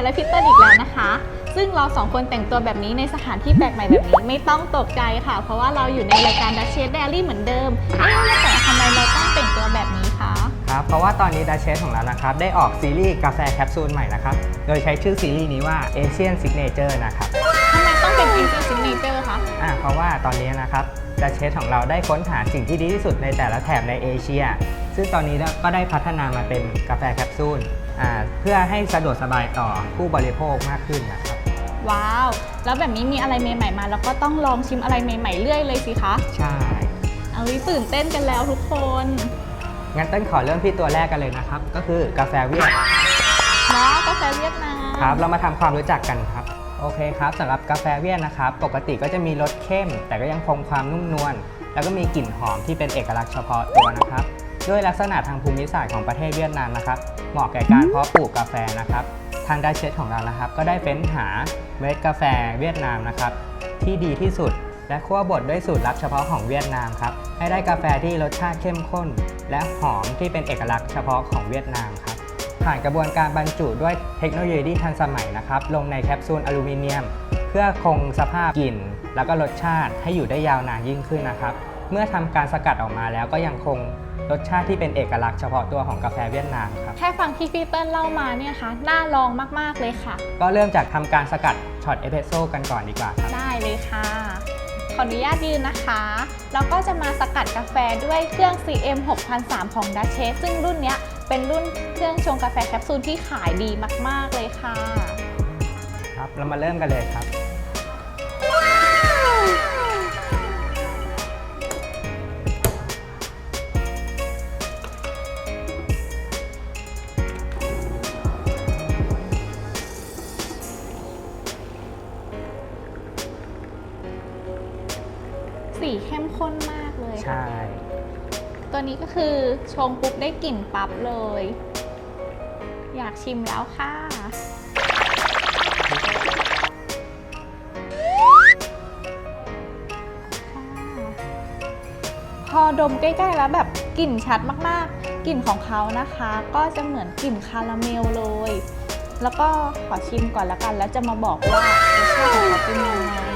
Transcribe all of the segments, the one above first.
ยและพี่เติ้ลอีกแล้วนะคะ ซึ่งเราสองคนแต่งตัวแบบนี้ในสถานที่แปลกใหม่แบบนี้ไม่ต้องตกใจค่ะ เพราะว่าเราอยู่ในรายการดัชเชสเดลี่เหมือนเดิมเอ๊ะแต่ทำไมเราต้องแต่งตัวแบบนี้คะครับเพราะว่าตอนนี้ดัชเชสของเรานะครับ ได้ออกซีรีส์กาแฟแคปซูลใหม่นะครับ โดยใช้ชื่อซีรีส์นี้ว่า Asian Signature นะครับทำไมต้องเป็น Asian Signature คะอ่าเพราะว่าตอนนี้นะครับดัชเชสของเราได้ค้นหาสิ่งที่ดีที่สุดในแต่ละแถบในเอเชีย ซึ่งตอนนี้ก็ได้พัฒนามาเป็นกาแฟแคปซูลอ่า เพื่อให้สะดวกสบายต่อผู้บริโภคมากขึ้นนะครับ ว้าว แล้วแบบนี้มีอะไรใหม่ๆมา แล้วก็ต้องลองชิมอะไรใหม่ๆเรื่อยเลยสิคะ ใช่ เอาวิตื่นเต้นกันแล้วทุกคน งั้นเต้นขอเริ่มที่ตัวแรกกันเลยนะครับ ก็คือกาแฟเวียดว้าวกาแฟเวียดนามครับ เรามาทำความรู้จักกันครับ โอเคครับสำหรับกาแฟเวียดนะครับ ปกติก็จะมีรสเข้ม แต่ก็ยังคงความนุ่มนวล แล้วก็มีกลิ่นหอมที่เป็นเอกลักษณ์เฉพาะตัวนะครับ ด้วยลักษณะทางภูมิศาสตร์ของประเทศเวียดนามนะครับ เหมาะแก่การเพาะปลูกกาแฟนะครับ ทางไดเชสของเรานะครับ ก็ได้เฟ้นหาเมล็ดกาแฟเวียดนามนะครับ ที่ดีที่สุด และคั่วบดด้วยสูตรลับเฉพาะของเวียดนามครับให้ได้กาแฟที่รสชาติเข้มข้น และหอมที่เป็นเอกลักษณ์เฉพาะของเวียดนามครับผ่านกระบวนการบรรจุด้วยเทคโนโลยีที่ทันสมัยนะครับ ลงในแคปซูลอลูมิเนียม เพื่อคงสภาพกลิ่น แล้วก็รสชาติให้อยู่ได้ยาวนานยิ่งขึ้นนะครับ เมื่อทำการสกัดออกมาแล้วก็ยังคงรสชาติที่เป็นเอกลักษณ์เฉพาะตัวของกาแฟเวียดนามครับ แค่ฟังที่พี่เติ้ลเล่ามาเนี่ยคะน่าลองมากๆเลยค่ะ ก็เริ่มจากทำการสกัดช็อตเอสเปรสโซ่กันก่อนดีกว่าครับ ได้เลยค่ะ ขออนุญาตยืนนะคะ แล้วก็จะมาสกัดกาแฟด้วยเครื่อง CM 6003ของ d a c h e s ซึ่งรุ่นเนี้ยเป็นรุ่นเครื่องชงกาแฟแคปซูลที่ขายดีมาก ๆ เลยค่ะ ครับ เรามาเริ่มกันเลยครับ ช่ ตัวนี้ก็คือชงปุ๊บได้กลิ่นปั๊บเลย อยากชิมแล้วค่ะ พอดมใกล้ๆแล้วแบบกลิ่นชัดมากๆ กลิ่นของเขานะคะ ก็จะเหมือนกลิ่นคาราเมลเลย แล้วก็ขอชิมก่อนละกัน แล้วจะมาบอกว่ารสชาติของเขาเป็นยังไง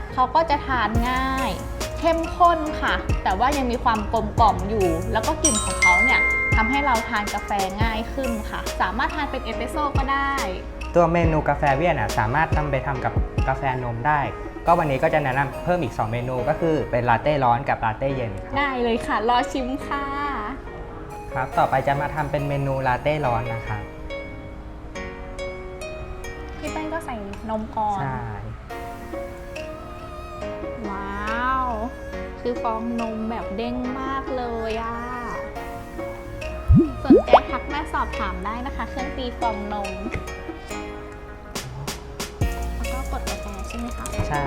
เนี้ยเขาก็จะทานง่าย เข้มข้นค่ะ แต่ว่ายังมีความกลมกล่อมอยู่ แล้วก็กลิ่นของเขาเนี่ยทำให้เราทานกาแฟง่ายขึ้นค่ะ สามารถทานเป็นเอสเปรสโซ่ก็ได้ ตัวเมนูกาแฟเวียดน่ะสามารถนำไปทำกับกาแฟนมได้ ก็วันนี้ก็จะแนะนำเพิ่มอีก 2 เมนูก็คือเป็นลาเต้ร้อนกับลาเต้เย็นครับได้เลยค่ะ รอชิมค่ะครับ ต่อไปจะมาทำเป็นเมนูลาเต้ร้อนนะครับพี่เต้นก็ใส่นมก่อนใช่ คือฟองนมแบบเด้งมากเลยอะสนใจทักมาสอบถามได้นะคะ เครื่องตีฟองนม แล้วก็กดกาแฟใช่ไหมคะ ใช่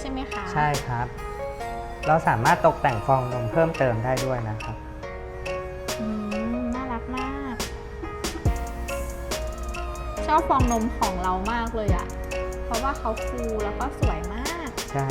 ใช่ไหมคะใช่ครับ เราสามารถตกแต่งฟองนมเพิ่มเติมได้ด้วยนะครับ อืมน่ารักมาก ชอบฟองนมของเรามากเลยอะเพราะว่าเขาฟูแล้วก็สวยมาก ใช่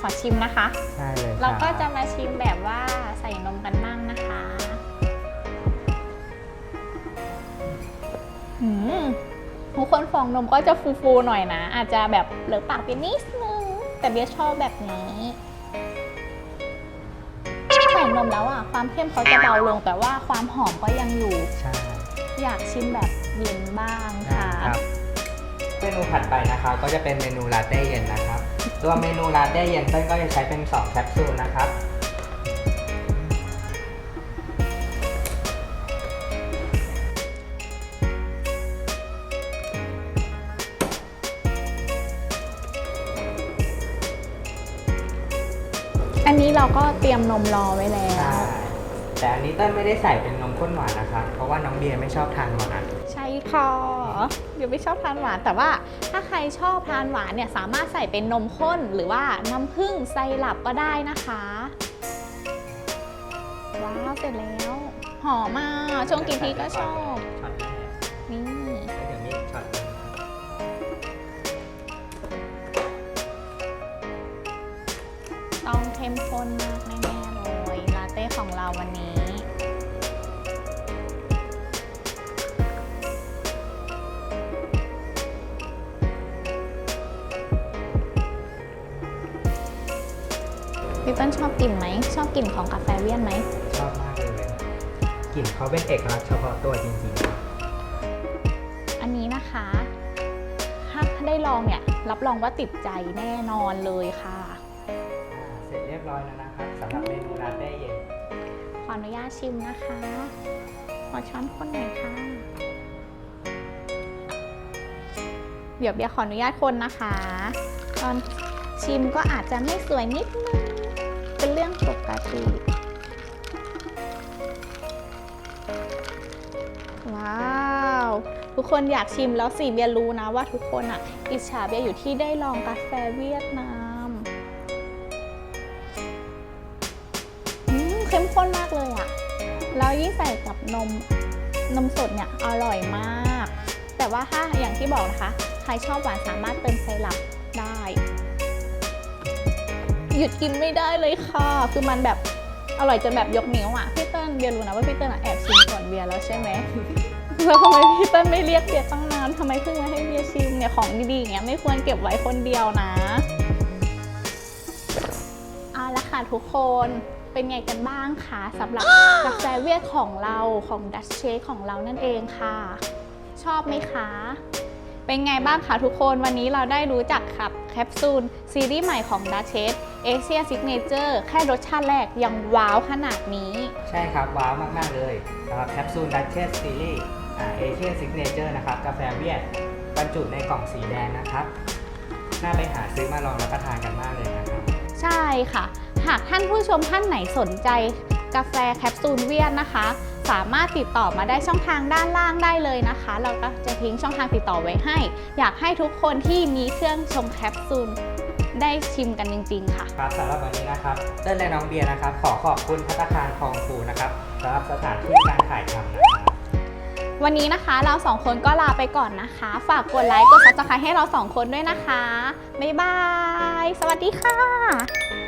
ขอชิมนะคะใช่เลยคบเราก็จะมาชิมแบบว่าใส่นมกันบ้างนะคะหืมทุกคนฟองนมก็จะฟูๆหน่อยนะ อาจจะแบบเหลือปากไปนิดนึง แต่เบียร์ชอบแบบนี้ใส่นมแล้วอะ ความเข้มเขาจะเบาลง แต่ว่าความหอมก็ยังอยู่ ใช่อยากชิมแบบเย็นบ้างค่ะ ครับเมนูถัดไปนะครับก็จะเป็นเมนูลาเต้เย็นนะครับ ตัวเมนูลาเต้เย็นเต้นก็จะใช้เป็น 2 แคปซูลนะครับ อันนี้เราก็เตรียมนมรอไว้แล้ว แต่อันนี้เต้นไม่ได้ใส่เป็นนมข้นหวานนะครับเพราะว่าน้องเบียร์ไม่ชอบทานหวานใช่ค่ะเดี๋ยวไม่ชอบทานหวาน แต่ว่าถ้าใครชอบทานหวานเนี่ยสามารถใส่เป็นนมข้นหรือว่าน้ำผึ้งไซรัปก็ได้นะคะว้าวเสร็จแล้วหอมมากช่วงกินทีก็ชอบนี่เดี๋ยวมีช็อตต้องเข้มข้นมากแน่ ๆเลยลาเต้ของเราวันนี้ พี่เปิ้ลชอบกลิ่นไหม ชอบกลิ่นของกาแฟเวียนไหม ชอบมากเลยกลิ่นเขาเป็นเอกลักษณ์เฉพาะตัวจริงๆครับอันนี้นะคะ ถ้าได้ลองเนี่ย รับรองว่าติดใจแน่นอนเลยค่ะอ่าเสร็จเรียบร้อยแล้วนะครับสำหรับเมนูลาเต้เย็นข ออนุญาตชิมนะคะ ขอช้อนคนหน่อยค่ะ เดี๋ยวเบียร์ขออนุญาตคนนะคะ ตอนชิมก็อาจจะไม่สวยนิดนึง เป็นเรื่องปกติ ว้าว ทุกคนอยากชิมแล้วสิเบียร์รู้นะว่าทุกคนอะ อิจฉาเบียร์อยู่ที่ได้ลองกาแฟเวียดนาม แล้วยิ่งใส่กับนมนมสดเนี่ยอร่อยมาก แต่ว่าถ้าอย่างที่บอกนะคะ ใครชอบหวานสามารถเติมไซรัปได้ หยุดกินไม่ได้เลยค่ะ คือมันแบบอร่อยจนแบบยกนิ้วอะ่ะพี่เติ้ลเบียร์รู้นะว่าพี่เติ้ลอะแอบชิมก่อนเบียร์แล้วใช่ไหมแล้วทำไมพี่เติ้ลไม่เรียกเบียร์ตั้งนานทำไมเพิ่งมาให้เบียร์ชิมเนี่ยของดีๆอย่างเงี้ยไม่ควรเก็บไว้คนเดียวนะเอาละค่ะทุกคน เป็นไงกันบ้างคะสำหรับกาแฟเวียดของเราของดัชเชคของเรานั่นเองค่ะ ชอบไหมคะ เป็นไงบ้างคะทุกคนวันนี้เราได้รู้จักครับแคปซูลซีรีส์ใหม่ของดัชเชสเอเชียซิกเนเจอร์แค่รสชาติแรกยังว้าวขนาดนี้ ใช่ครับ ว้าวมาก ๆ เลยสำหรับแคปซูลดัชเชสซีรีส์เอเชียซิกเนเจอร์นะครับ กาแฟเวียดบรรจุในกล่องสีแดงนะครับ น่าไปหาซื้อมาลองรับประทานกันมากเลยนะครับ ใช่ค่ะ หากท่านผู้ชมท่านไหนสนใจกาแฟแคปซูลเวียดนะคะ สามารถติดต่อมาได้ช่องทางด้านล่างได้เลยนะคะ เราก็จะทิ้งช่องทางติดต่อไว้ให้ อยากให้ทุกคนที่มีเครื่องชงแคปซูลได้ชิมกันจริง ๆ ค่ะ ครับสำหรับวันนี้นะครับเต้นและน้องเบียร์นะครับ ขอขอบคุณพัตตาคารคลองฟูนะครับสำหรับสถานที่การถ่ายทำนะครับ วันนี้นะคะเราสองคนก็ลาไปก่อนนะคะ ฝากกดไลค์กดซับสไครต์ให้เราสองคนด้วยนะคะ บ๊ายบาย สวัสดีค่ะ